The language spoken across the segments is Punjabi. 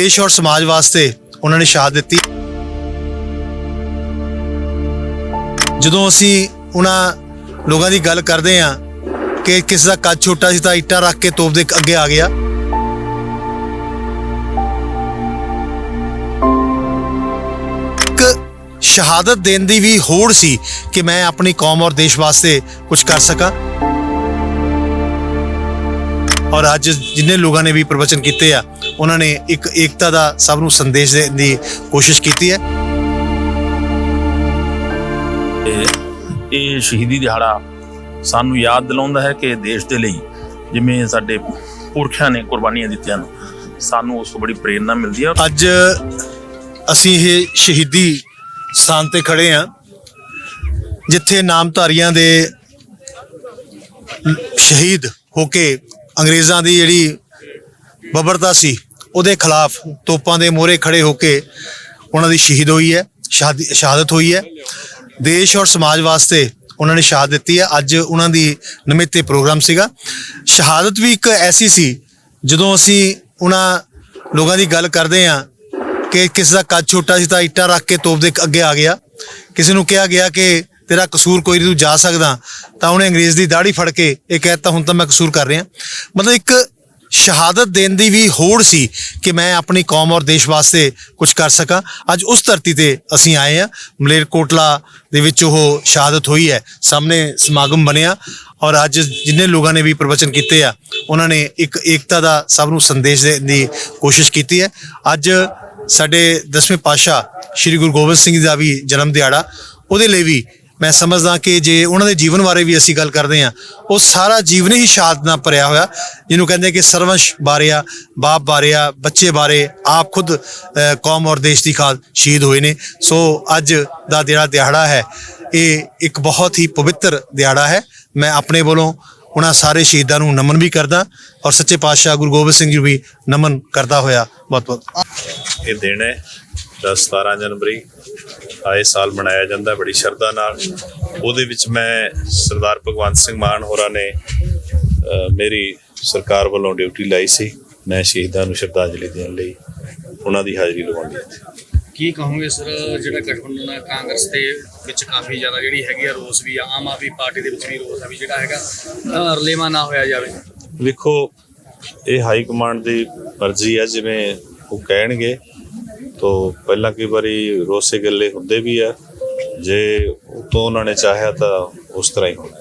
ਦੇਸ਼ ਔਰ ਸਮਾਜ ਵਾਸਤੇ ਉਹਨਾਂ ਨੇ ਸ਼ਹਾਦਤ ਦਿੱਤੀ। ਜਦੋਂ ਅਸੀਂ ਉਹਨਾਂ ਲੋਕਾਂ ਦੀ ਗੱਲ ਕਰਦੇ ਹਾਂ ਕਿ ਕਿਸੇ ਦਾ ਕੱਦ ਛੋਟਾ ਸੀ ਤਾਂ ਇੱਟਾਂ ਰੱਖ ਕੇ ਤੋਪ ਦੇ ਅੱਗੇ ਆ ਗਿਆ। ਇੱਕ ਸ਼ਹਾਦਤ ਦੇਣ ਦੀ ਵੀ ਹੋੜ ਸੀ ਕਿ ਮੈਂ ਆਪਣੀ ਕੌਮ ਔਰ ਦੇਸ਼ ਵਾਸਤੇ ਕੁਝ ਕਰ ਸਕਾਂ। ਔਰ ਅੱਜ ਜਿੰਨੇ ਲੋਕਾਂ ਨੇ ਵੀ ਪ੍ਰਵਚਨ ਕੀਤੇ ਆ ਉਹਨਾਂ ਨੇ ਇੱਕ ਏਕਤਾ ਦਾ ਸਭ ਨੂੰ ਸੰਦੇਸ਼ ਦੇਣ ਦੀ ਕੋਸ਼ਿਸ਼ ਕੀਤੀ ਹੈ। ਇਹ ਸ਼ਹੀਦੀ ਦਿਹਾੜਾ ਸਾਨੂੰ ਯਾਦ ਦਿਲਾਉਂਦਾ ਹੈ ਕਿ ਦੇਸ਼ ਦੇ ਲਈ ਜਿਵੇਂ ਸਾਡੇ ਪੁਰਖਿਆਂ ਨੇ ਕੁਰਬਾਨੀਆਂ ਦਿੱਤੀਆਂ ਨੇ ਸਾਨੂੰ ਉਸ ਤੋਂ ਬੜੀ ਪ੍ਰੇਰਣਾ ਮਿਲਦੀ ਹੈ। ਅੱਜ ਅਸੀਂ ਇਹ ਸ਼ਹੀਦੀ ਸਥਾਨ ਤੇ ਖੜੇ ਆ ਜਿੱਥੇ ਨਾਮਧਾਰੀਆਂ ਦੇ ਸ਼ਹੀਦ ਹੋ ਕੇ ਅੰਗਰੇਜ਼ਾਂ ਦੀ ਜਿਹੜੀ ਬਬਰਤਾ ਸੀ ਉਹਦੇ ਖਿਲਾਫ ਤੋਪਾਂ ਦੇ ਮੋਹਰੇ ਖੜੇ ਹੋ ਕੇ ਉਹਨਾਂ ਦੀ ਸ਼ਹੀਦ ਹੋਈ ਹੈ, ਸ਼ਹਾਦੀ- ਸ਼ਹਾਦਤ ਹੋਈ ਹੈ। ਦੇਸ਼ ਔਰ ਸਮਾਜ ਵਾਸਤੇ ਉਹਨਾਂ ਨੇ ਸ਼ਹਾਦਤ ਦਿੱਤੀ ਹੈ। ਅੱਜ ਉਹਨਾਂ ਦੀ ਨਿਮਿਤ ਪ੍ਰੋਗਰਾਮ ਸੀਗਾ। ਸ਼ਹਾਦਤ ਵੀ ਇੱਕ ਐਸੀ ਸੀ, ਜਦੋਂ ਅਸੀਂ ਉਹਨਾਂ ਲੋਕਾਂ ਦੀ ਗੱਲ ਕਰਦੇ ਹਾਂ ਕਿ ਕਿਸੇ ਦਾ ਕੱਦ ਛੋਟਾ ਸੀ ਤਾਂ ਇੱਟਾਂ ਰੱਖ ਕੇ ਤੋਪ ਦੇ ਅੱਗੇ ਆ ਗਿਆ। ਕਿਸੇ ਨੂੰ ਕਿਹਾ ਗਿਆ ਕਿ ਤੇਰਾ ਕਸੂਰ ਕੋਈ ਨਹੀਂ ਤੂੰ ਜਾ ਸਕਦਾ। ਤਾਂ ਉਹਨੇ ਅੰਗਰੇਜ਼ ਦੀ ਦਾੜੀ ਫੜ ਕੇ ਇਹ ਕਹਿਤਾ ਹੁਣ ਤਾਂ ਮੈਂ ਕਸੂਰ ਕਰ ਰਿਹਾ। ਮਤਲਬ ਇੱਕ ਸ਼ਹਾਦਤ ਦੇਣ ਦੀ ਵੀ ਹੋੜ ਸੀ ਕਿ ਮੈਂ ਆਪਣੀ ਕੌਮ ਔਰ ਦੇਸ਼ ਵਾਸਤੇ ਕੁਝ ਕਰ ਸਕਾਂ। ਅੱਜ ਉਸ ਧਰਤੀ ਤੇ ਅਸੀਂ ਆਏ ਆ ਮਲੇਰਕੋਟਲਾ ਦੇ ਵਿੱਚ ਉਹ ਸ਼ਹਾਦਤ ਹੋਈ ਹੈ। ਸਾਹਮਣੇ ਸਮਾਗਮ ਬਣਿਆ ਔਰ ਅੱਜ ਜਿੰਨੇ ਲੋਕਾਂ ਨੇ ਵੀ ਪ੍ਰਵਚਨ ਕੀਤੇ ਆ, ਉਹਨਾਂ ਨੇ ਇੱਕ ਏਕਤਾ ਦਾ ਸਭ ਨੂੰ ਸੰਦੇਸ਼ ਦੇਣ ਦੀ ਕੋਸ਼ਿਸ਼ ਕੀਤੀ ਹੈ। ਅੱਜ ਸਾਡੇ ਦਸਵੇਂ ਪਾਤਸ਼ਾਹ ਸ੍ਰੀ ਗੁਰੂ ਗੋਬਿੰਦ ਸਿੰਘ ਜੀ ਦਾ ਵੀ ਜਨਮ ਦਿਹਾੜਾ, ਉਹਦੇ ਲਈ ਵੀ ਮੈਂ ਸਮਝਦਾ ਕਿ ਜੇ ਉਹਨਾਂ ਦੇ ਜੀਵਨ ਬਾਰੇ ਵੀ ਅਸੀਂ ਗੱਲ ਕਰਦੇ ਹਾਂ, ਉਹ ਸਾਰਾ ਜੀਵਨ ਹੀ ਸ਼ਹਾਦਤ ਨਾਲ ਭਰਿਆ ਹੋਇਆ, ਜਿਹਨੂੰ ਕਹਿੰਦੇ ਕਿ ਸਰਵੰਸ਼ ਬਾਰੇ ਆ ਬਾਪ ਬਾਰੇ ਆ ਬੱਚੇ ਬਾਰੇ, ਆਪ ਖੁਦ ਕੌਮ ਔਰ ਦੇਸ਼ ਦੀ ਖਾਤ ਸ਼ਹੀਦ ਹੋਏ ਨੇ। ਸੋ ਅੱਜ ਦਾ ਜਿਹੜਾ ਦਿਹਾੜਾ ਹੈ, ਇਹ ਇੱਕ ਬਹੁਤ ਹੀ ਪਵਿੱਤਰ ਦਿਹਾੜਾ ਹੈ। ਮੈਂ ਆਪਣੇ ਵੱਲੋਂ ਉਹਨਾਂ ਸਾਰੇ ਸ਼ਹੀਦਾਂ ਨੂੰ ਨਮਨ ਵੀ ਕਰਦਾ ਔਰ ਸੱਚੇ ਪਾਤਸ਼ਾਹ ਗੁਰੂ ਗੋਬਿੰਦ ਸਿੰਘ ਜੀ ਵੀ ਨਮਨ ਕਰਦਾ ਹੋਇਆ। ਬਹੁਤ ਬਹੁਤ। ਇਹ ਦਿਨ ਹੈ 10 17 ਜਨਵਰੀ ਆਏ ਸਾਲ ਮਨਾਇਆ ਜਾਂਦਾ ਬੜੀ ਸ਼ਰਧਾ ਨਾਲ। ਉਹਦੇ ਵਿੱਚ ਮੈਂ ਸਰਦਾਰ ਭਗਵੰਤ ਸਿੰਘ ਮਾਨ ਹੋਰਾਂ ਨੇ ਮੇਰੀ ਸਰਕਾਰ ਵੱਲੋਂ ਡਿਊਟੀ ਲਾਈ ਸੀ। ਮੈਂ ਸ਼ਹੀਦਾਂ ਨੂੰ ਸ਼ਰਧਾਂਜਲੀ ਦੇਣ ਲਈ ਉਹਨਾਂ ਦੀ ਹਾਜ਼ਰੀ ਲਵਾਉਣੀ ਹੈ ਕੀ ਕਹੋਗੇ ਸਰ ਜਿਹੜਾ ਗਠਬੰਧਨ ਹੈ ਕਾਂਗਰਸ ਦੇ ਵਿੱਚ ਕਾਫੀ ਜ਼ਿਆਦਾ ਜਿਹੜੀ ਹੈਗੀ ਆ ਰੋਸ ਵੀ ਆ ਆਮ ਆਦਮੀ ਪਾਰਟੀ ਦੇ ਵਿੱਚ ਵੀ ਰੋਸ ਆ ਵੀ ਜਿਹੜਾ ਹੈਗਾ ਰਲੇਵਾਂ ਨਾ ਹੋਇਆ ਜਾਵੇ। ਵੇਖੋ ਇਹ ਹਾਈ ਕਮਾਂਡ ਦੀ ਮਰਜ਼ੀ ਹੈ ਜਿਵੇਂ ਉਹ ਕਹਿਣਗੇ। ਤੋਂ ਪਹਿਲਾਂ ਕਈ ਵਾਰੀ ਰੋਸੇ ਗੱਲੇ ਹੁੰਦੇ ਵੀ ਆ। ਜੇ ਉਤੋਂ ਉਹਨਾਂ ਨੇ ਚਾਹਿਆ ਤਾਂ ਉਸ ਤਰ੍ਹਾਂ ਹੀ ਹੋਣਾ।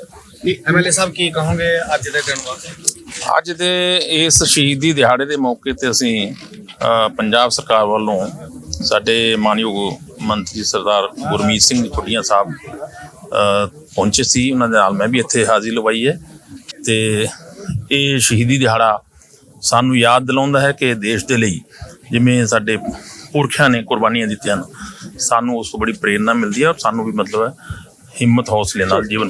ਹੈ ਐਮਐਲਏ ਸਾਹਿਬ ਕੀ ਕਹੋਗੇ ਅੱਜ ਦੇ ਦਿਨ ਵਾਸਤੇ? ਅੱਜ ਦੇ ਇਸ ਸ਼ਹੀਦੀ ਦਿਹਾੜੇ ਦੇ ਮੌਕੇ ਤੇ ਅਸੀਂ ਪੰਜਾਬ ਸਰਕਾਰ ਵੱਲੋਂ ਸਾਡੇ ਮਾਨਯੋਗ ਮੰਤਰੀ ਸਰਦਾਰ ਗੁਰਮੀਤ ਸਿੰਘ ਖੁੱਡੀਆਂ ਸਾਹਿਬ ਪਹੁੰਚੇ ਸੀ। ਉਹਨਾਂ ਦੇ ਨਾਲ ਮੈਂ ਵੀ ਇੱਥੇ ਹਾਜ਼ਰੀ ਲਵਾਈ ਹੈ। ਤੇ ਇਹ ਸ਼ਹੀਦੀ ਦਿਹਾੜਾ ਸਾਨੂੰ ਯਾਦ ਦਿਲਾਉਂਦਾ ਹੈ ਕਿ ਦੇਸ਼ ਦੇ ਲਈ ਜਿਵੇਂ ਸਾਡੇ ਪੁਰਖਿਆਂ ਨੇ ਕੁਰਬਾਨੀਆਂ ਦਿੱਤੀਆਂ ਹਨ। ਸਾਨੂੰ ਉਸ ਤੋਂ ਬੜੀ ਪ੍ਰੇਰਣਾ ਮਿਲਦੀ ਹੈ ਔਰ ਸਾਨੂੰ ਵੀ ਮਤਲਬ ਹੈ ਹਿੰਮਤ, ਹੌਸਲੇ ਨਾਲ ਜੀਵਨ